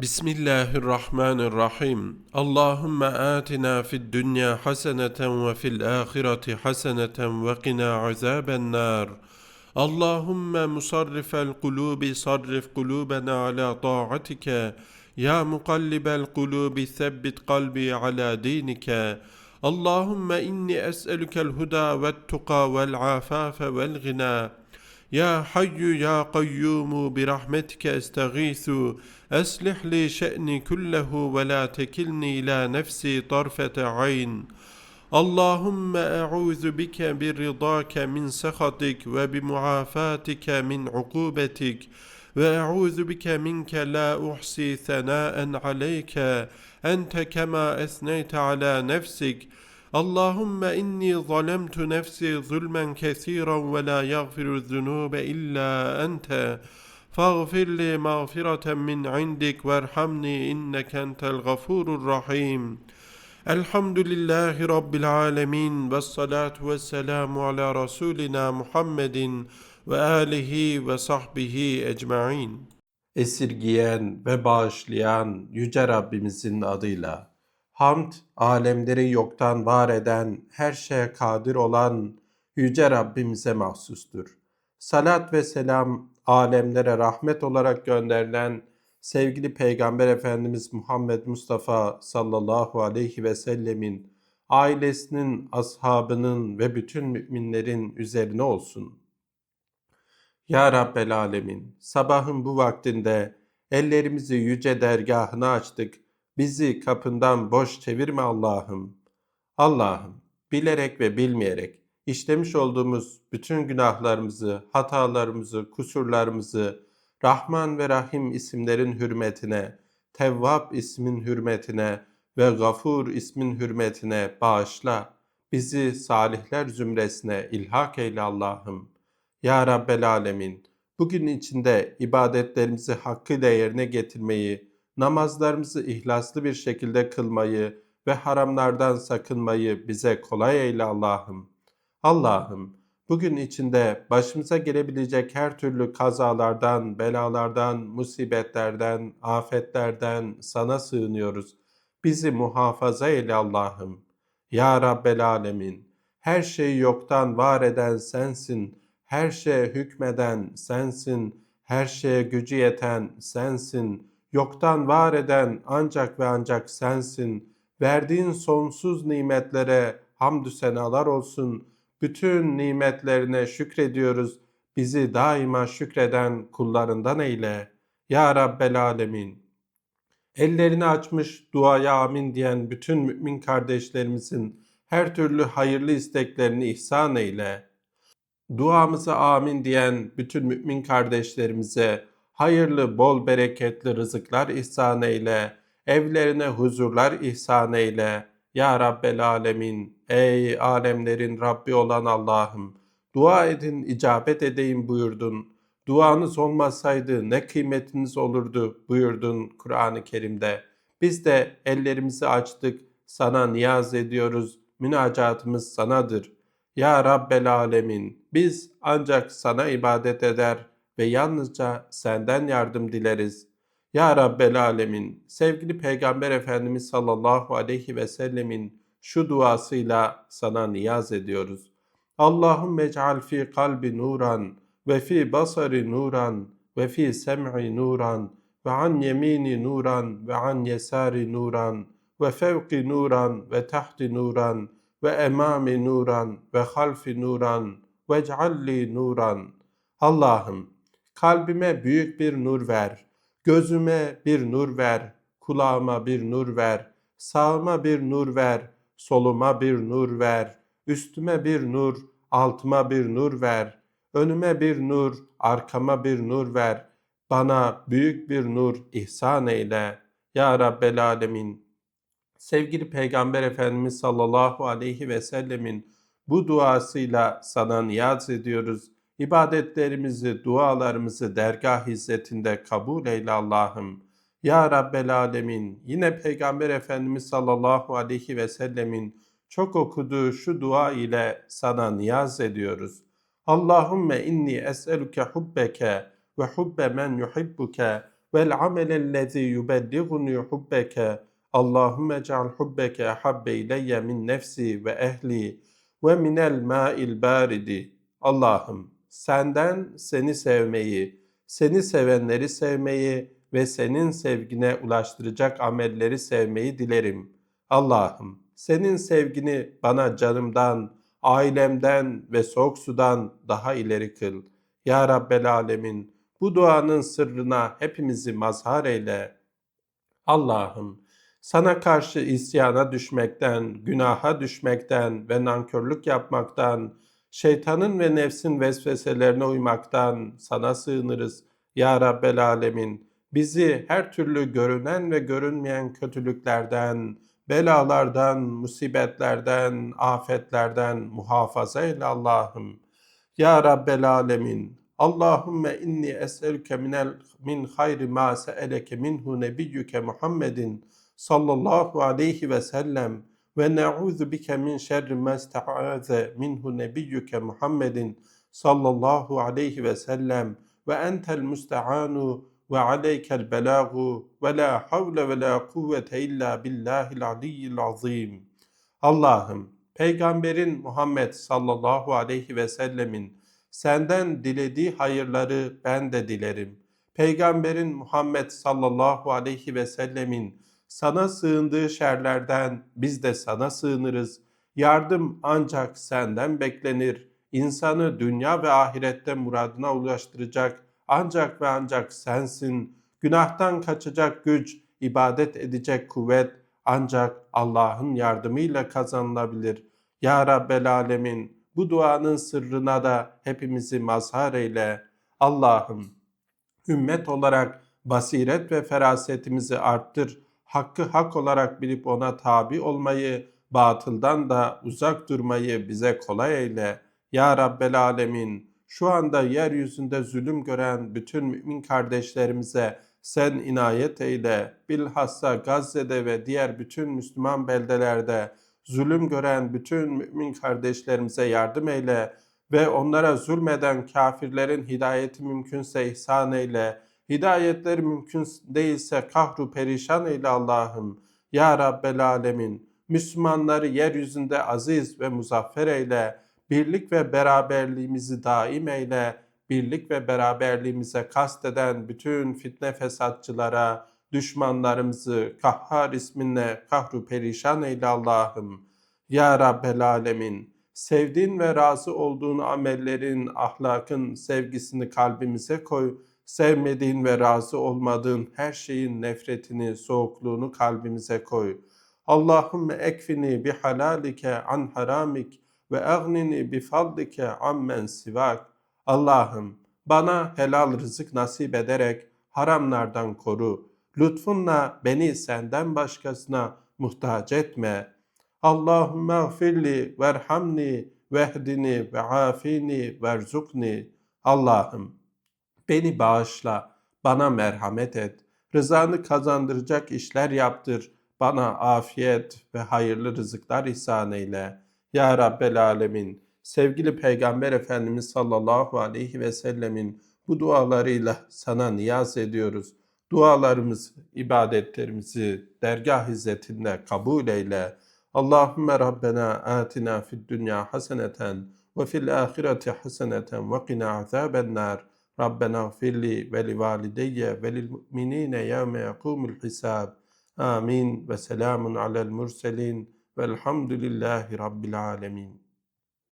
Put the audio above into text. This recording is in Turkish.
بسم الله الرحمن الرحيم اللهم آتنا في الدنيا حسنة وفي الآخرة حسنة وقنا عذاب النار اللهم مصرف القلوب صرف قلوبنا على طاعتك يا مقلب القلوب ثبت قلبي على دينك اللهم إني أسألك الهدى والتقى والعفاف والغنى يا حي يا قيوم برحمتك أستغيث. أصلح لي شأني كله ولا تكلني إلى نفسي طرفة عين. اللهم أعوذ بك برضاك من سخطك وبمعافاتك من عقوبتك. وأعوذ بك منك لا أحصي ثناء عليك. أنت كما أثنيت على نفسك. اللهم إني ظلمت نفسي ظلما كثيرا ولا يغفر الذنوب إلا أنت فاغفر لي مغفرة من عندك وارحمني إنك أنت الغفور الرحيم الحمد لله رب العالمين والصلاة والسلام على رسولنا محمد وآله وصحبه أجمعين esirgiyen ve bağışlayan Yüce Rabbimizin adıyla. Hamd, alemleri yoktan var eden, her şeye kadir olan Yüce Rabbimize mahsustur. Salat ve selam, alemlere rahmet olarak gönderilen sevgili Peygamber Efendimiz Muhammed Mustafa sallallahu aleyhi ve sellemin, ailesinin, ashabının ve bütün müminlerin üzerine olsun.'' Ya Rabbel Alemin, sabahın bu vaktinde ellerimizi yüce dergahına açtık. Bizi kapından boş çevirme Allah'ım. Allah'ım, bilerek ve bilmeyerek işlemiş olduğumuz bütün günahlarımızı, hatalarımızı, kusurlarımızı Rahman ve Rahim isimlerin hürmetine, Tevvab ismin hürmetine ve Gafur ismin hürmetine bağışla. Bizi salihler zümresine ilhak eyle Allah'ım.'' Ya Rabbel Alemin, bugün içinde ibadetlerimizi hakkıyla yerine getirmeyi, namazlarımızı ihlaslı bir şekilde kılmayı ve haramlardan sakınmayı bize kolay eyle Allah'ım. Allah'ım, bugün içinde başımıza gelebilecek her türlü kazalardan, belalardan, musibetlerden, afetlerden sana sığınıyoruz. Bizi muhafaza eyle Allah'ım. Ya Rabbel Alemin, her şeyi yoktan var eden sensin.'' her şeye hükmeden sensin, her şeye gücü yeten sensin, yoktan var eden ancak ve ancak sensin. Verdiğin sonsuz nimetlere hamdü senalar olsun. Bütün nimetlerine şükrediyoruz. Bizi daima şükreden kullarından eyle. Ya Rabbel Alemin. Ellerini açmış duaya amin diyen bütün mümin kardeşlerimizin her türlü hayırlı isteklerini ihsan eyle.'' duamıza amin diyen bütün mümin kardeşlerimize hayırlı, bol bereketli rızıklar ihsan eyle, evlerine huzurlar ihsan eyle. Ya Rabbel Alemin, ey alemlerin Rabbi olan Allah'ım, dua edin, icabet edeyim buyurdun. Duanız olmasaydı ne kıymetiniz olurdu buyurdun Kur'an-ı Kerim'de. Biz de ellerimizi açtık, sana niyaz ediyoruz, münacatımız sanadır.'' Ya Rabbel Alemin, biz ancak sana ibadet eder ve yalnızca senden yardım dileriz. Ya Rabbel Alemin, sevgili Peygamber Efendimiz sallallahu aleyhi ve sellemin şu duasıyla sana niyaz ediyoruz. Allahümme ec'al fi kalbi nuran ve fi basari nuran ve fi sem'i nuran ve an yemini nuran ve an yesari nuran ve fevki nuran ve tahti nuran ve emami nuran ve halfi nuran ve cealli nuran. Allah'ım kalbime büyük bir nur ver, gözüme bir nur ver, kulağıma bir nur ver, sağıma bir nur ver, soluma bir nur ver, üstüme bir nur, altıma bir nur ver, önüme bir nur, arkama bir nur ver, bana büyük bir nur ihsan eyle. Ya Rabbel Alemin, sevgili Peygamber Efendimiz sallallahu aleyhi ve sellemin bu duasıyla sana niyaz ediyoruz. İbadetlerimizi, dualarımızı dergah hizmetinde kabul eyle Allah'ım. Ya Rabbel Alemin, yine Peygamber Efendimiz sallallahu aleyhi ve sellemin çok okuduğu şu dua ile sana niyaz ediyoruz. Allahümme inni es'eluke hubbeke ve hubbe men yuhibbuke vel amelellezi yubelliguni hubbeke Allahümme ceal hubbeke habbe ileyye min nefsi ve ehli ve minel ma'il baridi Allah'ım senden seni sevmeyi, seni sevenleri sevmeyi ve senin sevgine ulaştıracak amelleri sevmeyi dilerim. Allah'ım senin sevgini bana canımdan, ailemden ve soğuk sudan daha ileri kıl. Ya Rabbel Alemin bu duanın sırrına hepimizi mazhar eyle. Allah'ım sana karşı isyana düşmekten, günaha düşmekten ve nankörlük yapmaktan, şeytanın ve nefsin vesveselerine uymaktan sana sığınırız. Ya Rabbel Alemin bizi her türlü görünen ve görünmeyen kötülüklerden, belalardan, musibetlerden, afetlerden muhafaza eyle Allah'ım. Ya Rabbel Alemin Allahümme inni es'elüke minel min hayri ma se'eleke minhu nebiyyüke Muhammedin sallallahu aleyhi ve sellem ve ne'udhu bike min şerri ma ista'aze minhu nebiyyüke Muhammedin sallallahu aleyhi ve sellem ve entel müste'anu ve aleykel belagu ve la havle ve la kuvvete illa billahil aliyyil azim. Allah'ım Peygamberin Muhammed sallallahu aleyhi ve sellemin senden dilediği hayırları ben de dilerim. Peygamberin Muhammed sallallahu aleyhi ve sellemin sana sığındığı şerlerden biz de sana sığınırız. Yardım ancak senden beklenir. İnsanı dünya ve ahirette muradına ulaştıracak ancak ve ancak sensin. Günahtan kaçacak güç, ibadet edecek kuvvet ancak Allah'ın yardımıyla kazanılabilir. Ya Rabbel Alemin bu duanın sırrına da hepimizi mazhar eyle. Allah'ım ümmet olarak basiret ve ferasetimizi arttır. Hakkı hak olarak bilip ona tabi olmayı, batıldan da uzak durmayı bize kolay eyle. Ya Rabbel Alemin şu anda yeryüzünde zulüm gören bütün mümin kardeşlerimize sen inayet eyle. Bilhassa Gazze'de ve diğer bütün Müslüman beldelerde zulüm gören bütün mümin kardeşlerimize yardım eyle ve onlara zulmeden kafirlerin hidayeti mümkünse ihsan eyle. Hidayetleri mümkün değilse kahru perişan eyle Allah'ım. Ya Rabbel Alemin. Müslümanları yeryüzünde aziz ve muzaffer eyle. Birlik ve beraberliğimizi daim eyle. Birlik ve beraberliğimize kasteden bütün fitne fesatçılara, düşmanlarımızı kahhar isminle kahru perişan eyle Allah'ım. Ya Rabbel Alemin, sevdiğin ve razı olduğun amellerin, ahlakın, sevgisini kalbimize koy. Sevmediğin ve razı olmadığın her şeyin nefretini, soğukluğunu kalbimize koy. Allahümme ekfini bi halalike an haramik ve agnini bi fadlike ammen sivak. Allah'ım bana helal rızık nasip ederek haramlardan koru. Lütfunla beni senden başkasına muhtaç etme. Allahümme gfirli verhamni vehdini ve afini verzukni. Allah'ım beni bağışla, bana merhamet et. Rızanı kazandıracak işler yaptır. Bana afiyet ve hayırlı rızıklar ihsan eyle. Ya Rabbel Alemin, sevgili Peygamber Efendimiz sallallahu aleyhi ve sellemin bu dualarıyla sana niyaz ediyoruz. Dualarımız, ibadetlerimizi dergah izzetinde kabul eyle. Allahümme Rabbena atina fid dünya haseneten ve fil ahireti haseneten ve qina azaben nar. Rabbena gfirli ve li valideyye ve lil mu'minine yevme yekumul hisab. Amin ve selamun alel murselin velhamdülillahi rabbil alemin.